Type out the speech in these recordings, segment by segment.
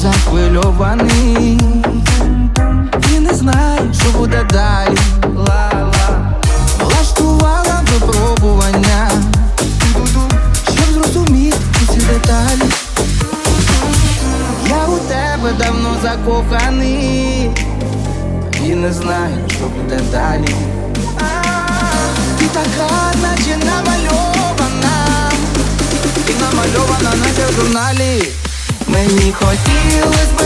захвильований. І не знаю, що буде далі. Ла-ла. Влаштувала випробування. Щоб зрозуміти усі деталі. Я у тебе давно закоханий. І не знаю, що буде далі. Ти така, наче намальована. І намальована, в журналі Мені хотілось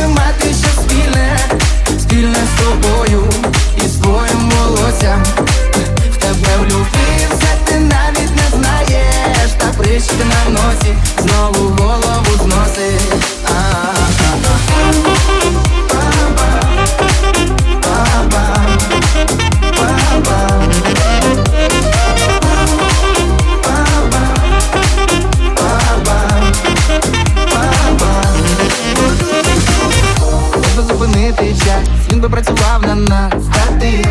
зупинити час, він би працював на нас Та ти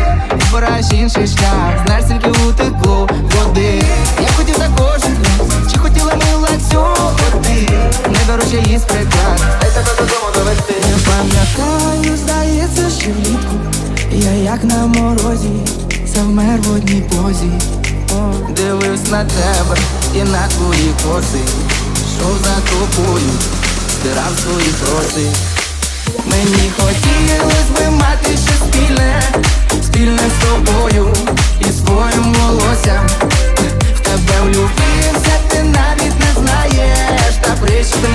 обираєш інший шлях. Знаєш, скільки утекло води. Я хотів також раз, чи хотіла мила цього ти? Не дорожче її прикрас Дай тебе додому довести. Не пам'ятаю, здається, що влітку Я як на морозі, завмер в одній позі. Дивився на тебе і на твої коси. Шов за тобою, стирав свої кроси Мені хотілось би мати ще спільне, спільне з тобою і своїм волоссям. В тебе влюбився, ти навіть не знаєш, та прищик